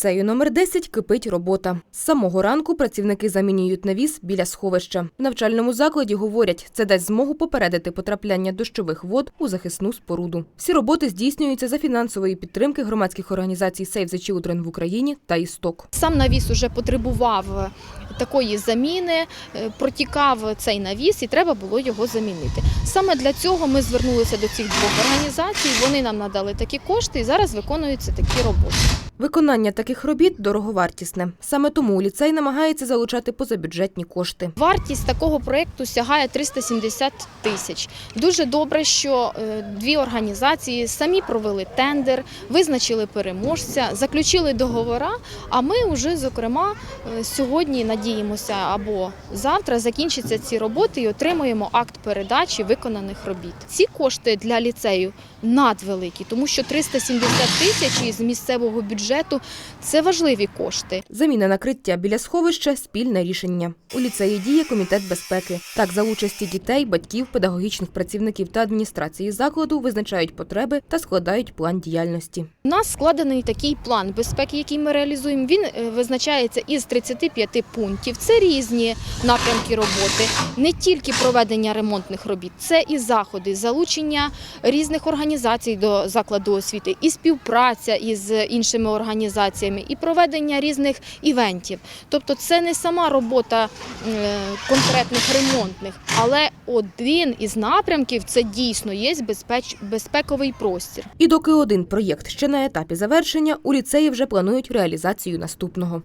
ліцею номер 10 кипить робота. З самого ранку працівники замінюють навіс біля сховища. В навчальному закладі говорять, це дасть змогу попередити потрапляння дощових вод у захисну споруду. Всі роботи здійснюються за фінансової підтримки громадських організацій Save the Children в Україні та «Істок». Сам навіс уже потребував такої заміни, е, протікав цей навіс і треба було його замінити. Саме для цього ми звернулися до цих двох організацій. Вони нам надали такі кошти і зараз виконуються такі роботи. Виконання таких робіт дороговартісне. Саме тому ліцей намагається залучати позабюджетні кошти. Вартість такого проєкту сягає 370 тисяч. Дуже добре, що е, дві організації самі провели тендер, визначили переможця, заключили договора. А ми вже, зокрема, е, сьогодні надіємося або завтра закінчаться ці роботи і отримуємо акт передачі виконаних робіт. Ці кошти для ліцею надвеликі, тому що 370 тисяч із місцевого бюджету це важливі кошти. Заміна накриття біля сховища спільне рішення. У ліцеї діє комітет безпеки. Так, за участі дітей, батьків, педагогічних працівників та адміністрації закладу визначають потреби та складають план діяльності. У нас складений такий план безпеки, який ми реалізуємо. Він е, визначається із 35 пунктів. Це різні напрямки роботи, не тільки проведення ремонтних робіт, це і заходи, залучення різних організацій до закладу освіти, і співпраця із іншими організаціями, і проведення різних івентів. Тобто, це не сама робота е, конкретних ремонтних, але один із напрямків це дійсно є безпековий простір. І доки один проєкт ще на етапі завершення, у ліцеї вже планують реалізацію наступного.